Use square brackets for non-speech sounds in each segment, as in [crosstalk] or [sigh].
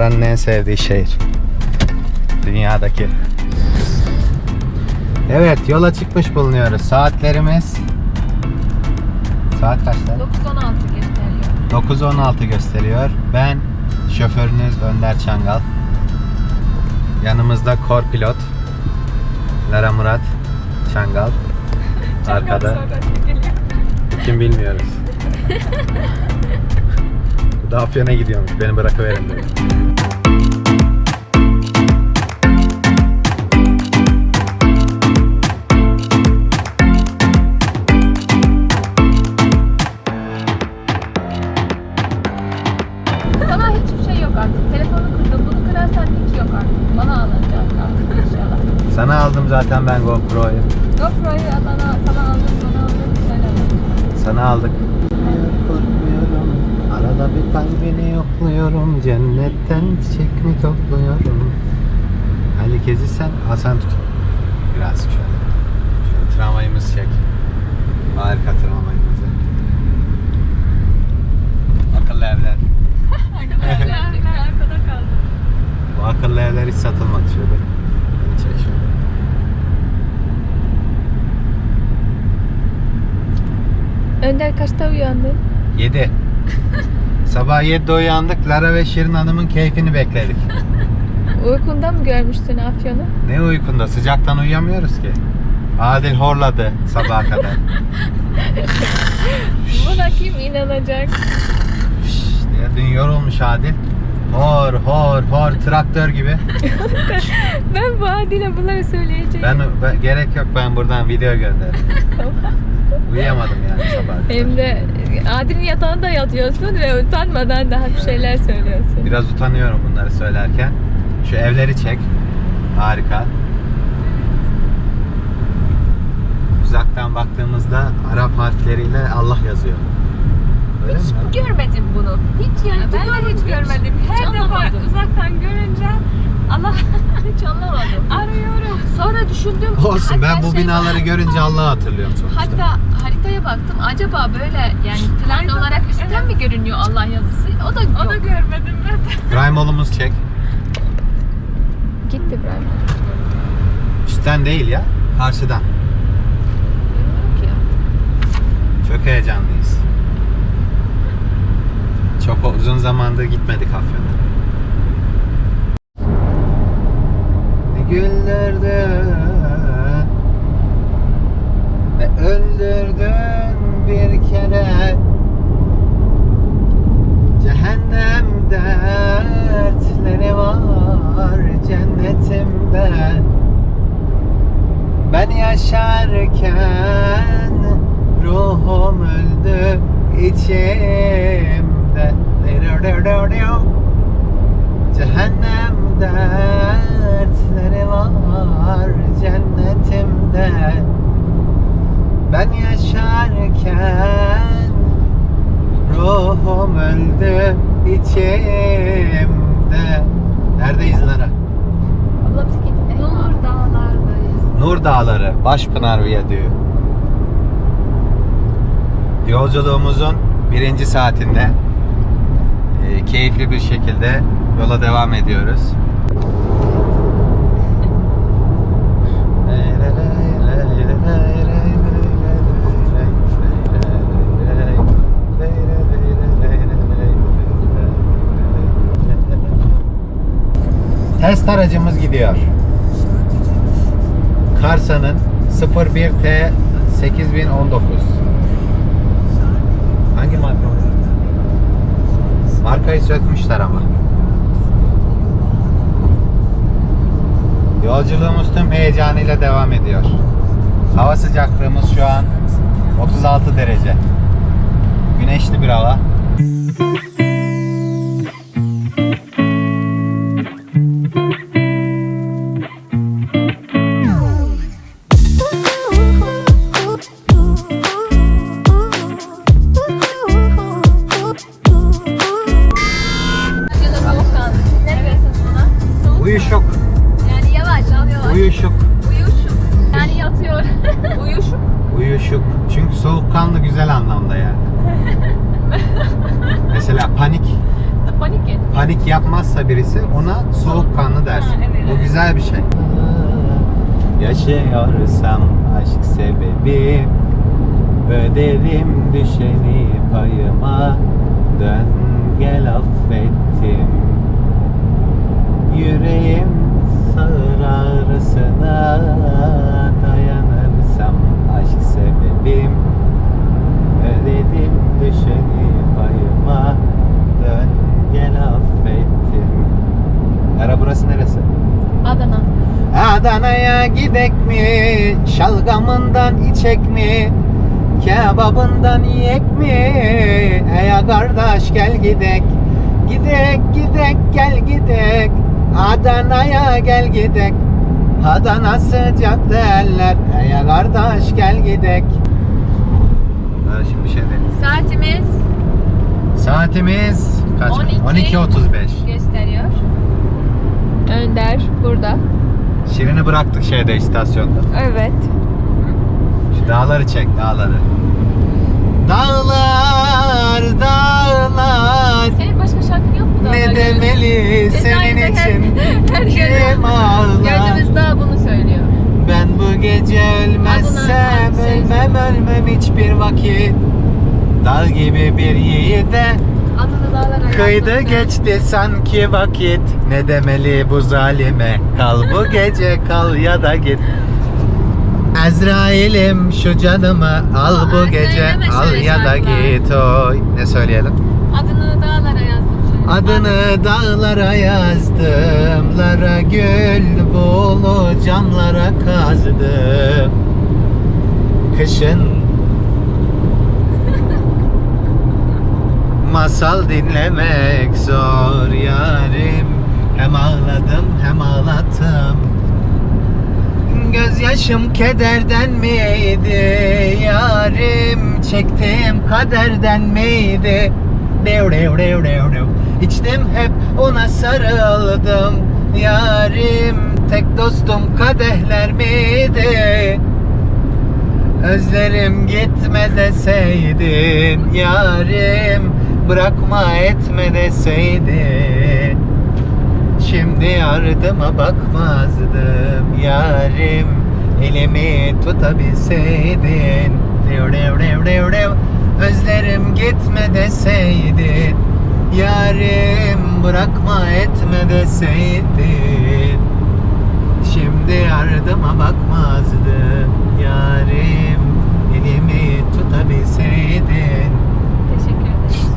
Lara'nın en sevdiği şehir. Dünyadaki. Evet yola çıkmış bulunuyoruz. Saatlerimiz Saat kaçta? 9-16 gösteriyor. 9.16 gösteriyor. Ben şoförünüz Önder Çangal. Yanımızda kor pilot Lara Murat Çangal. [laughs] Arkada. Kim bilmiyoruz. [laughs] Bu da Afyon'a gidiyormuş. Beni bırakıverin diyor. Sana hiçbir şey yok artık. Telefonu kırdım. Bunu kırarsan hiç yok artık. Bana alınacak artık inşallah. Sana aldım zaten ben GoPro'yu. GoPro'yu alana, sana aldım, sana aldım. Sana aldık. Arada bir kalbini yokluyorum. Cennetten çiçek mi topluyorum? Kezi sen, Hasan tut. Biraz şöyle. Şöyle tramvayımız çek. Harika tramvayımızı. Akıllı evler. Arkada kaldı. Bu akıllı evler hiç satılmadı şöyle. Beni çek şöyle. Önder kaçta uyandın? 7. [laughs] Sabah 7'de uyandık. Lara ve Şirin Hanım'ın keyfini bekledik. [laughs] Uykunda mı görmüşsün Afyon'u? Ne uykunda? Sıcaktan uyuyamıyoruz ki. Adil horladı sabaha kadar. [laughs] Buna kim inanacak? Diye dün yorulmuş Adil. Hor hor hor traktör gibi. [laughs] Ben bu Adil'e bunları söyleyeceğim. Ben, ben- gerek yok ben buradan video gönderirim. Uyuyamadım yani sabah. Hem de Adil'in yatağında yatıyorsun ve utanmadan daha bir şeyler söylüyorsun. Biraz utanıyorum bunları söylerken. Şu evleri çek. Harika. Uzaktan baktığımızda Arap harfleriyle Allah yazıyor. Öyle mi? Hiç görmedim bunu. Hiç yani Ben de hiç görmedim. Her defa anlamadım. uzaktan görünce Allah [laughs] Hiç anlamadım. arıyorum. Sonra düşündüm. Olsun ben bu şey- binaları görünce Allah'ı hatırlıyorum sonuçta. Hatta haritaya baktım. Acaba böyle yani plan olarak üstten evet. mi görünüyor Allah yazısı? O da yok. O da görmedim ben [laughs] olumuz çek. Gitti İbrahim. Üstten değil ya. Karşıdan. Çok heyecanlıyız. Çok uzun zamandır gitmedik Afyon'a. Güldürdün Ne öldürdün bir kere. Cehennem dertleri var cennetimde. Ben yaşarken ruhum öldü içimde Cehennem dertleri var cennetimde Ben yaşarken ruhum öldü içimde Neredeyiz Lara? Ablam siketi. Nur dağlardayız. Nur Dağları, Başpınar Viyadüğü. Yolculuğumuzun birinci saatinde e, keyifli bir şekilde yola devam ediyoruz. Test aracımız gidiyor. Karsa'nın 01T 8019. Hangi marka? Markayı sökmüşler ama. Yolculuğumuz tüm heyecanıyla devam ediyor. Hava sıcaklığımız şu an 36 derece. Güneşli bir hava. Yaşıyorsam aşk sebebi Öderim düşeni payıma. Dön gel affettim. Yüreğim sağır ağrısına Dayanırsam aşk sebebim. Ödedim düşeni payıma. Dön gel affettim. Ara burası neresi? Adana. Adana'ya gidek mi? Şalgamından içek mi? Kebabından yiyek mi? Ey kardeş gel gidek. Gidek gidek gel gidek. Adana'ya gel gidek. Adana sıcak derler. Ey kardeş gel gidek. Ben şimdi bir şey diyeyim. Saatimiz Saatimiz kaç? 12. 12.35. gösteriyor. Önder burada. Şirin'i bıraktık şeyde istasyonda. Evet. Şu dağları çek dağları. Dağlar dağlar Senin başka şarkın yok mu? ne demeli senin her- için her kim gördüğüm- ağlar dağ bunu söylüyor. Ben bu gece ölmezsem Adına- ölmem ölmem hiçbir vakit Dağ gibi bir yiğide Kıydı geçti sanki vakit. Ne demeli bu zalime? Kal bu [laughs] gece kal ya da git. Azrail'im şu canımı al Aa, bu gece. al ya da git. Oy. Ne söyleyelim? Adını dağlara yazdım. Adını dağlara yazdım. Lara gül bulu camlara kazdım. Kışın Masal dinlemek zor yarim. Hem ağladım hem ağlattım. Gözyaşım kederden miydi yarim? Çektiğim kaderden miydi? Dev dev dev dev dev İçtim hep ona sarıldım. Yarim tek dostum kadehler miydi? Özlerim gitme deseydin Yarim bırakma etme deseydin Şimdi yardıma bakmazdım. Yarim Elimi tutabilseydin dev Özlerim gitme deseydin Yarim bırakma etme deseydin Şimdi yardıma bakmazdım. Yarim Elimi tutabilseydin Teşekkür ederiz.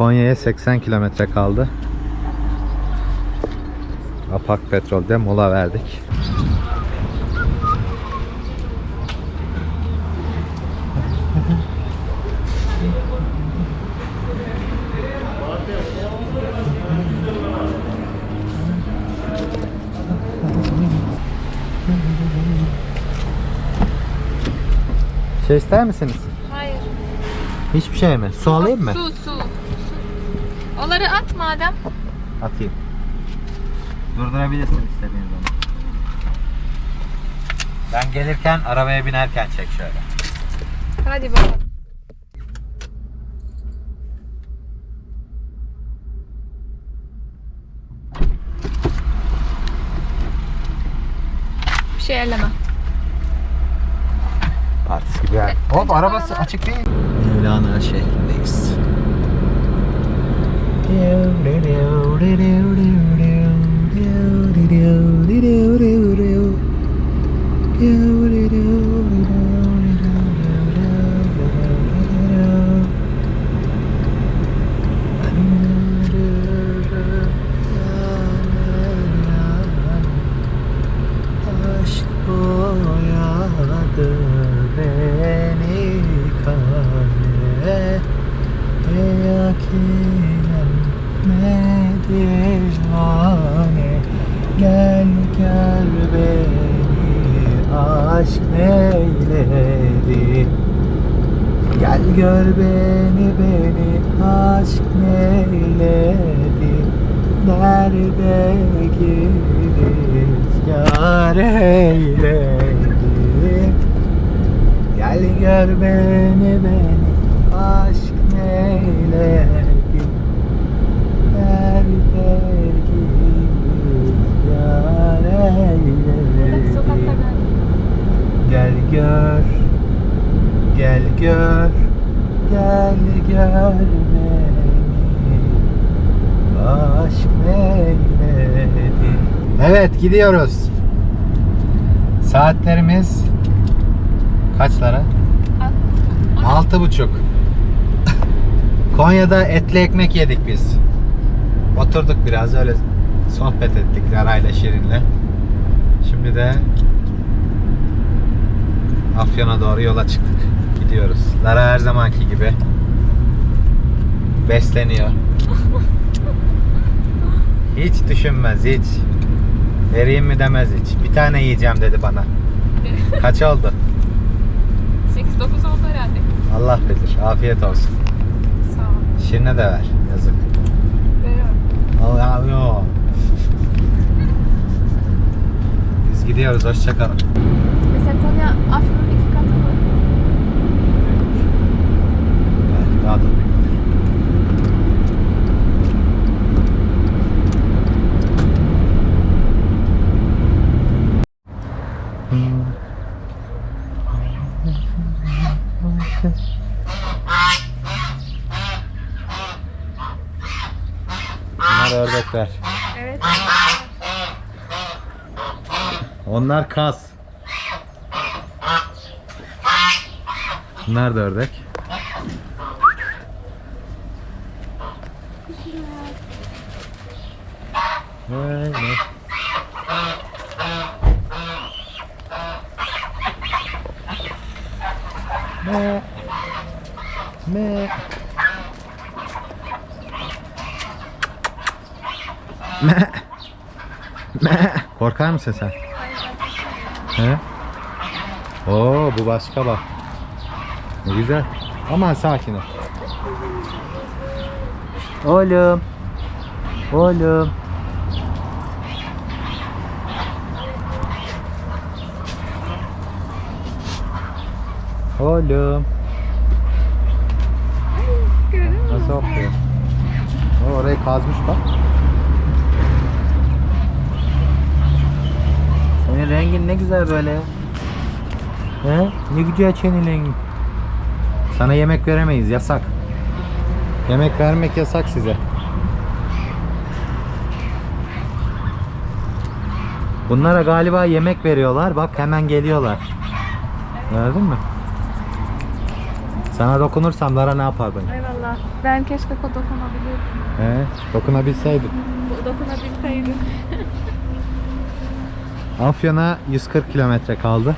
Konya'ya 80 kilometre kaldı. Apak Petrol'de mola verdik. Şey ister misiniz? Hayır. Hiçbir şey mi? Su alayım mı? Su Onları at madem. Atayım. Durdurabilirsin istediğin zaman. Ben gelirken arabaya binerken çek şöyle. Hadi bakalım. Bir şey elleme. Partisi gibi yani. Hop arabası açık değil. Mevlana şehrindeyiz. Aşk boyadı beni kare Yakinem ne divane Gel gel beni aşk neyledi? Gel gör beni beni aşk neyledi? Nerede yar eyledim Gel gör beni beni aşk neyledi Nerede yar Buradaki sokakta eyledim ben. Gel gör, gel gör, gel gör beni. Aşk neyledi? Evet gidiyoruz. Saatlerimiz Kaçlara? Altı buçuk. [laughs] Konya'da etli ekmek yedik biz. Oturduk biraz öyle sohbet ettik Lara'yla Şirin'le. Şimdi de Afyon'a doğru yola çıktık. Gidiyoruz. Lara her zamanki gibi besleniyor. hiç düşünmez hiç. Vereyim mi demez hiç. Bir tane yiyeceğim dedi bana. Kaç oldu? 8-9 oldu herhalde. Allah bilir. Afiyet olsun. Sağ ol. Şirine de ver. Yazık. Veriyorum. Allah yok. Biz gidiyoruz. Hoşçakalın. Konya Afyon'un iki katı mı? Belki daha da büyüktür. Bunlar ördekler. Evet. Onlar kas. Da ördek. Vay vay. Me. Me. Me. Me. Korkar mısın sen? He? Oo bu başka bak. Ne güzel. Aman sakin ol. Oğlum. Oğlum. Oğlum. Nasıl hopluyor? O orayı kazmış bak. Senin rengin ne güzel böyle. He? Ne güzel senin rengin. Sana yemek veremeyiz yasak. Yemek vermek yasak size. Bunlara galiba yemek veriyorlar. Bak hemen geliyorlar. Gördün mü? Sana dokunursam Lara ne yapar beni? Eyvallah. Ben keşke dokunabilirdim. He? Dokunabilseydin. [laughs] Dokunabilseydim. Afyon'a 140 kilometre kaldı.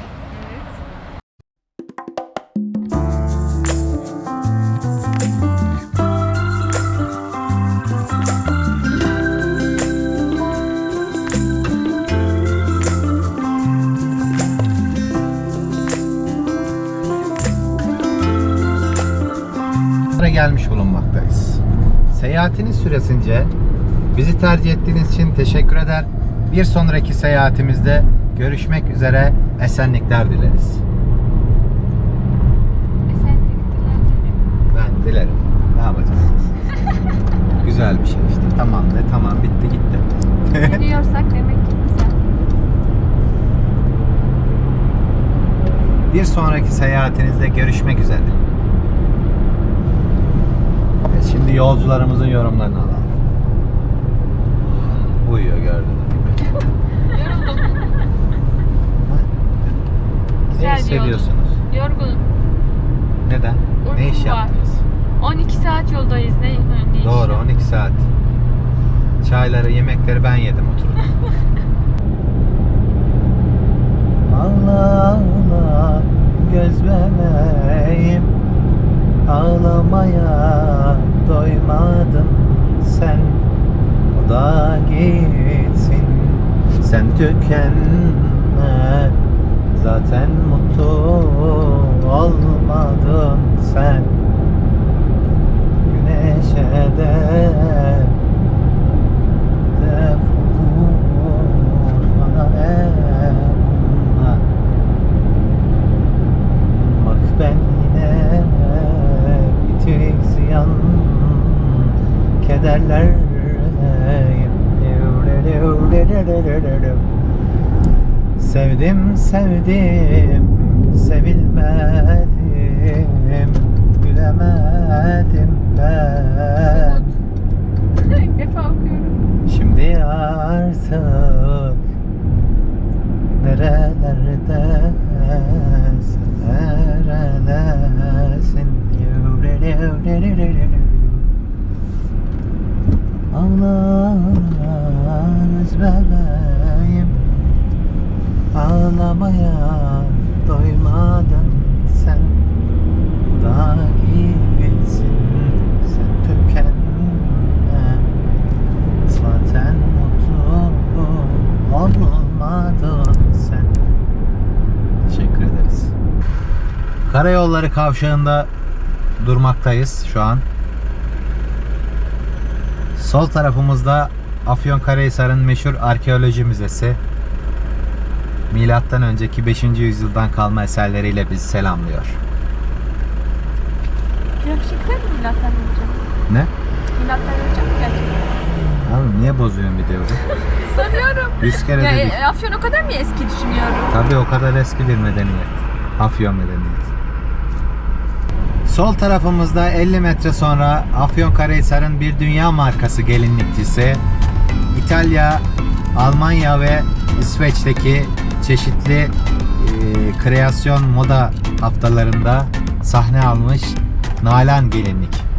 Gelmiş bulunmaktayız. Seyahatiniz süresince bizi tercih ettiğiniz için teşekkür eder. Bir sonraki seyahatimizde görüşmek üzere esenlikler dileriz. Esenlikler dilerim. Ben dilerim. Ne yapacağız? [laughs] güzel bir şey işte. Tamam de tamam bitti gitti. Biliyorsak demek ki güzel. Bir sonraki seyahatinizde görüşmek üzere. Evet, şimdi yolcularımızın yorumlarını alalım. Uyuyor gördüğünüz gibi. Ne Güzel bir hissediyorsunuz? Yorgunum. Neden? ne Uykum iş var. yaptınız? 12 saat yoldayız. Ne, ne iş Doğru ya? 12 saat. Çayları, yemekleri ben yedim oturdum. Allah Allah göz bebeğim Ağlamaya doymadın sen. O da gitsin. Sen tükenme. Zaten mutlu olmadın sen. Güneşe de vur bana ne bunlar Bak ben yine bitik ziyan kederlerdeyim Sevdim sevilmedim gülemedim ben. İlk defa okuyorum. Şimdi artık nerelerde nerelerdesin Ağlarız bebeğim Ağlamaya doymadın sen Daha gibisin sen tükenme Zaten mutlu olmadın sen Teşekkür ederiz. Karayolları kavşağında durmaktayız şu an. Sol tarafımızda Afyonkarahisar'ın meşhur arkeoloji müzesi. Milattan önceki 5. yüzyıldan kalma eserleriyle bizi selamlıyor. Gerçekten mi milattan önce? Ne? Milattan önce mi gerçekten? Abi niye bozuyorsun videoyu? Soruyorum. [laughs] 100 kere Ya, dedik. e, Afyon o kadar mı eski düşünüyorum? Tabii o kadar eski bir medeniyet. Afyon medeniyeti. Sol tarafımızda 50 metre sonra Afyonkarahisar'ın bir dünya markası gelinlikçisi İtalya, Almanya ve İsveç'teki çeşitli e, kreasyon moda haftalarında sahne almış Nalan gelinlik.